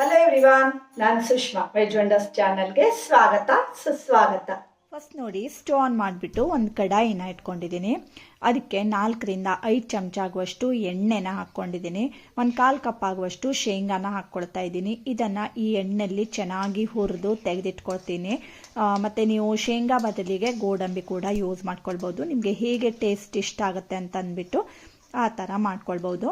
Hello everyone ನಾನು Sushma. Veg wonders ಚಾನಲ್ಗೆ ಸ್ವಾಗತ, ಸುಸ್ವಾಗತ. ಫಸ್ಟ್ ನೋಡಿ ಸ್ಟೋ ಆನ್ ಮಾಡಿಬಿಟ್ಟು ಒಂದು ಕಡಾಯಿನ ಇಟ್ಕೊಂಡಿದ್ದೀನಿ. ಅದಕ್ಕೆ ನಾಲ್ಕರಿಂದ ಐದು ಚಮಚ ಆಗುವಷ್ಟು ಎಣ್ಣೆನ ಹಾಕ್ಕೊಂಡಿದ್ದೀನಿ. ಒಂದು ಕಾಲು ಕಪ್ ಆಗುವಷ್ಟು ಶೇಂಗಾನ ಹಾಕ್ಕೊಳ್ತಾ ಇದ್ದೀನಿ. ಇದನ್ನು ಈ ಎಣ್ಣೆಯಲ್ಲಿ ಚೆನ್ನಾಗಿ ಹುರಿದು ತೆಗೆದಿಟ್ಕೊಳ್ತೀನಿ. ಮತ್ತು ನೀವು ಶೇಂಗಾ ಬದಲಿಗೆ ಗೋಡಂಬಿ ಕೂಡ ಯೂಸ್ ಮಾಡ್ಕೊಳ್ಬೋದು. ನಿಮಗೆ ಹೇಗೆ ಟೇಸ್ಟ್ ಇಷ್ಟ ಆಗುತ್ತೆ ಅಂತ ಅಂದ್ಬಿಟ್ಟು ಆ ಥರ ಮಾಡ್ಕೊಳ್ಬೋದು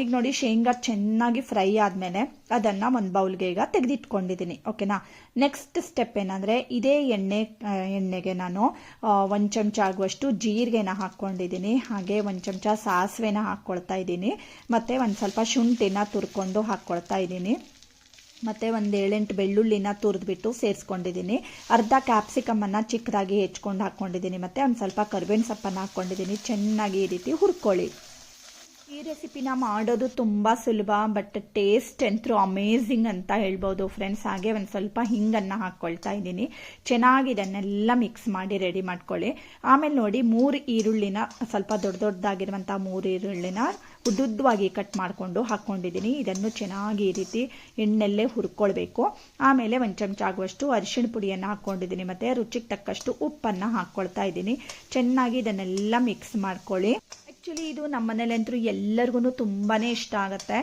ಈಗ ನೋಡಿ ಶೇಂಗಾ ಚೆನ್ನಾಗಿ ಫ್ರೈ ಆದಮೇಲೆ ಅದನ್ನು ಒಂದು ಬೌಲ್ಗೆ ಈಗ ತೆಗೆದಿಟ್ಕೊಂಡಿದ್ದೀನಿ ಓಕೆನಾ ನೆಕ್ಸ್ಟ್ ಸ್ಟೆಪ್ ಏನಂದರೆ ಇದೇ ಎಣ್ಣೆ ಎಣ್ಣೆಗೆ ನಾನು ಒಂದು ಚಮಚ ಆಗುವಷ್ಟು ಜೀರಿಗೆನ ಹಾಕ್ಕೊಂಡಿದ್ದೀನಿ ಹಾಗೆ ಒಂದು ಚಮಚ ಸಾಸಿವೆನ ಹಾಕ್ಕೊಳ್ತಾ ಇದ್ದೀನಿ ಮತ್ತು ಒಂದು ಸ್ವಲ್ಪ ಶುಂಠಿನ ತುರ್ಕೊಂಡು ಹಾಕ್ಕೊಳ್ತಾ ಇದ್ದೀನಿ ಮತ್ತು ಒಂದು ಏಳೆಂಟು ಬೆಳ್ಳುಳ್ಳಿನ ತುರಿದ್ಬಿಟ್ಟು ಸೇರಿಸ್ಕೊಂಡಿದ್ದೀನಿ ಅರ್ಧ ಕ್ಯಾಪ್ಸಿಕಮನ್ನು ಚಿಕ್ಕದಾಗಿ ಹೆಚ್ಕೊಂಡು ಹಾಕ್ಕೊಂಡಿದ್ದೀನಿ ಮತ್ತು ಒಂದು ಸ್ವಲ್ಪ ಕರ್ಬೇವಿನ ಸೊಪ್ಪನ್ನು ಹಾಕ್ಕೊಂಡಿದ್ದೀನಿ ಚೆನ್ನಾಗಿ ಈ ರೀತಿ ಹುರ್ಕೊಳ್ಳಿ. ಈ ರೆಸಿಪಿನ ಮಾಡೋದು ತುಂಬ ಸುಲಭ ಬಟ್ ಟೇಸ್ಟ್ ಅಂತೂ ಅಮೇಝಿಂಗ್ ಅಂತ ಹೇಳ್ಬೋದು ಫ್ರೆಂಡ್ಸ್ ಹಾಗೆ ಒಂದು ಸ್ವಲ್ಪ ಹಿಂಗನ್ನು ಹಾಕ್ಕೊಳ್ತಾ ಇದ್ದೀನಿ. ಚೆನ್ನಾಗಿ ಇದನ್ನೆಲ್ಲ ಮಿಕ್ಸ್ ಮಾಡಿ ರೆಡಿ ಮಾಡ್ಕೊಳ್ಳಿ. ಆಮೇಲೆ ನೋಡಿ ಮೂರು ಈರುಳ್ಳಿನ, ಸ್ವಲ್ಪ ದೊಡ್ಡ ದೊಡ್ಡದಾಗಿರುವಂಥ ಮೂರು ಈರುಳ್ಳಿನ ಉದ್ದುದ್ದವಾಗಿ ಕಟ್ ಮಾಡಿಕೊಂಡು ಹಾಕ್ಕೊಂಡಿದ್ದೀನಿ ಇದನ್ನು ಚೆನ್ನಾಗಿ ಈ ರೀತಿ ಎಣ್ಣೆಲ್ಲೇ ಹುರ್ಕೊಳ್ಬೇಕು. ಆಮೇಲೆ ಒಂದು ಚಮಚ ಆಗುವಷ್ಟು ಅರಿಶಿಣ ಪುಡಿಯನ್ನು ಹಾಕ್ಕೊಂಡಿದ್ದೀನಿ ಮತ್ತು ರುಚಿಗೆ ತಕ್ಕಷ್ಟು ಉಪ್ಪನ್ನು ಹಾಕ್ಕೊಳ್ತಾ ಇದ್ದೀನಿ. ಚೆನ್ನಾಗಿ ಇದನ್ನೆಲ್ಲ ಮಿಕ್ಸ್ ಮಾಡ್ಕೊಳ್ಳಿ. ಆ್ಯಕ್ಚುಲಿ ಇದು ನಮ್ಮ ಮನೇಲಂತೂ ಎಲ್ಲರಿಗೂ ತುಂಬಾ ಇಷ್ಟ ಆಗುತ್ತೆ.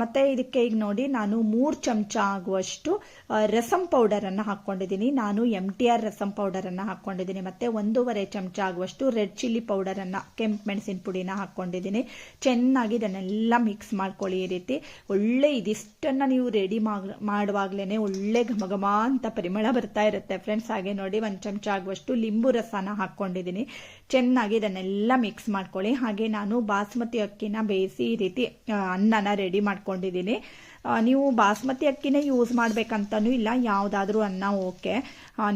ಮತ್ತು ಇದಕ್ಕೆ ಈಗ ನೋಡಿ, ನಾನು ಮೂರು ಚಮಚ ಆಗುವಷ್ಟು ರಸಂ ಪೌಡರನ್ನು ಹಾಕ್ಕೊಂಡಿದ್ದೀನಿ. ನಾನು ಎಂ ಟಿ ಆರ್ ರಸಂ ಪೌಡರನ್ನು ಹಾಕ್ಕೊಂಡಿದ್ದೀನಿ. ಮತ್ತು ಒಂದೂವರೆ ಚಮಚ ಆಗುವಷ್ಟು ರೆಡ್ ಚಿಲ್ಲಿ ಪೌಡರನ್ನು, ಕೆಂಪು ಮೆಣಸಿನ ಪುಡಿನ ಹಾಕ್ಕೊಂಡಿದ್ದೀನಿ. ಚೆನ್ನಾಗಿ ಇದನ್ನೆಲ್ಲ ಮಿಕ್ಸ್ ಮಾಡ್ಕೊಳ್ಳಿ ಈ ರೀತಿ. ಒಳ್ಳೆ ಇದಿಷ್ಟನ್ನು ನೀವು ರೆಡಿ ಮಾಡುವಾಗಲೇ ಒಳ್ಳೆ ಘಮ ಘಮ ಅಂತ ಪರಿಮಳ ಬರ್ತಾ ಇರುತ್ತೆ ಫ್ರೆಂಡ್ಸ್ ಹಾಗೆ ನೋಡಿ, ಒಂದು ಚಮಚ ಆಗುವಷ್ಟು ಲಿಂಬು ರಸನ ಹಾಕ್ಕೊಂಡಿದ್ದೀನಿ. ಚೆನ್ನಾಗಿ ಇದನ್ನೆಲ್ಲ ಮಿಕ್ಸ್ ಮಾಡ್ಕೊಳ್ಳಿ. ಹಾಗೆ ನಾನು ಬಾಸ್ಮತಿ ಅಕ್ಕಿನ ಬೇಯಿಸಿ ಈ ರೀತಿ ಅನ್ನನ ರೆಡಿ ಮಾಡ್ಕೊಂಡಿದ್ದೀನಿ. ನೀವು ಬಾಸ್ಮತಿ ಅಕ್ಕಿನೇ ಯೂಸ್ ಮಾಡಬೇಕಂತನೂ ಇಲ್ಲ. ಯಾವುದಾದ್ರೂ ಅನ್ನ ಓಕೆ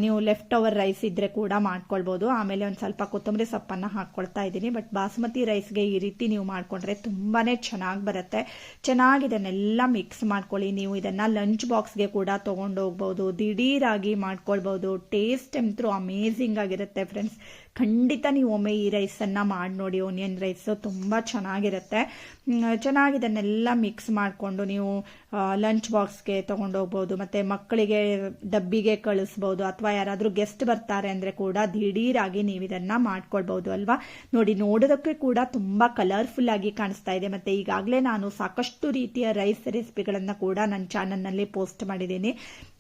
ನೀವು ಲೆಫ್ಟ್ ಓವರ್ ರೈಸ್ ಇದ್ರೆ ಕೂಡ ಮಾಡ್ಕೊಳ್ಬೋದು. ಆಮೇಲೆ ಒಂದು ಸ್ವಲ್ಪ ಕೊತ್ತಂಬರಿ ಸೊಪ್ಪನ್ನು ಹಾಕ್ಕೊಳ್ತಾ ಇದ್ದೀನಿ. ಬಟ್ ಬಾಸ್ಮತಿ ರೈಸ್ಗೆ ಈ ರೀತಿ ನೀವು ಮಾಡ್ಕೊಂಡ್ರೆ ತುಂಬಾ ಚೆನ್ನಾಗಿ ಬರುತ್ತೆ. ಚೆನ್ನಾಗಿ ಇದನ್ನೆಲ್ಲ ಮಿಕ್ಸ್ ಮಾಡ್ಕೊಳ್ಳಿ. ನೀವು ಇದನ್ನು ಲಂಚ್ ಬಾಕ್ಸ್ಗೆ ಕೂಡ ತೊಗೊಂಡು ಹೋಗ್ಬೋದು. ದಿಢೀರಾಗಿ ಮಾಡ್ಕೊಳ್ಬೋದು. ಟೇಸ್ಟ್ ಅಂತೂ ಅಮೇಝಿಂಗ್ ಆಗಿರುತ್ತೆ ಫ್ರೆಂಡ್ಸ್ ಖಂಡಿತ ನೀವು ಒಮ್ಮೆ ಈ ರೈಸನ್ನು ಮಾಡಿ ನೋಡಿ. ಓನಿಯನ್ ರೈಸು ತುಂಬ ಚೆನ್ನಾಗಿರುತ್ತೆ. ಚೆನ್ನಾಗಿದನ್ನೆಲ್ಲ ಮಿಕ್ಸ್ ಮಾಡಿಕೊಂಡು ನೀವು ಲಂಚ್ ಬಾಕ್ಸ್ಗೆ ತೊಗೊಂಡೋಗ್ಬೋದು ಮತ್ತು ಮಕ್ಕಳಿಗೆ ಡಬ್ಬಿಗೆ ಕಳಿಸ್ಬೋದು, ಅಥವಾ ಯಾರಾದರೂ ಗೆಸ್ಟ್ ಬರ್ತಾರೆ ಅಂದರೆ ಕೂಡ ದಿಢೀರಾಗಿ ನೀವು ಇದನ್ನು ಮಾಡ್ಕೊಳ್ಬೋದು ಅಲ್ವಾ? ನೋಡಿ, ನೋಡೋದಕ್ಕೆ ಕೂಡ ತುಂಬ ಕಲರ್ಫುಲ್ ಆಗಿ ಕಾಣಿಸ್ತಾ ಇದೆ. ಮತ್ತು ಈಗಾಗಲೇ ನಾನು ಸಾಕಷ್ಟು ರೀತಿಯ ರೈಸ್ ರೆಸಿಪಿಗಳನ್ನು ಕೂಡ ನನ್ನ ಚಾನಲ್ನಲ್ಲಿ ಪೋಸ್ಟ್ ಮಾಡಿದ್ದೀನಿ.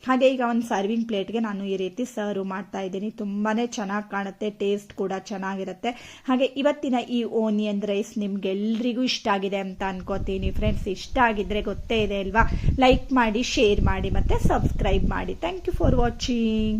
ಹಾಗೆ ಈಗ ಒಂದು ಸರ್ವಿಂಗ್ ಪ್ಲೇಟ್ಗೆ ನಾನು ಈ ರೀತಿ ಸರ್ವ್ ಮಾಡ್ತಾ ಇದ್ದೀನಿ. ತುಂಬಾ ಚೆನ್ನಾಗಿ ಕಾಣುತ್ತೆ ಟೇಸ್ಟ್ ಕೂಡ ಚೆನ್ನಾಗಿರುತ್ತೆ. ಹಾಗೆ ಇವತ್ತಿನ ಈ ಓನಿಯನ್ ರೈಸ್ ನಿಮ್ಗೆಲ್ರಿಗೂ ಇಷ್ಟ ಆಗಿದೆ ಅಂತ ಅನ್ಕೋತೀನಿ. ಫ್ರೆಂಡ್ಸ್ ಇಷ್ಟ ಆಗಿದ್ರೆ ಗೊತ್ತೇ ಇದೆ ಅಲ್ವಾ? ಲೈಕ್ ಮಾಡಿ ಶೇರ್ ಮಾಡಿ ಮತ್ತು ಸಬ್ಸ್ಕ್ರೈಬ್ ಮಾಡಿ. Thank you for watching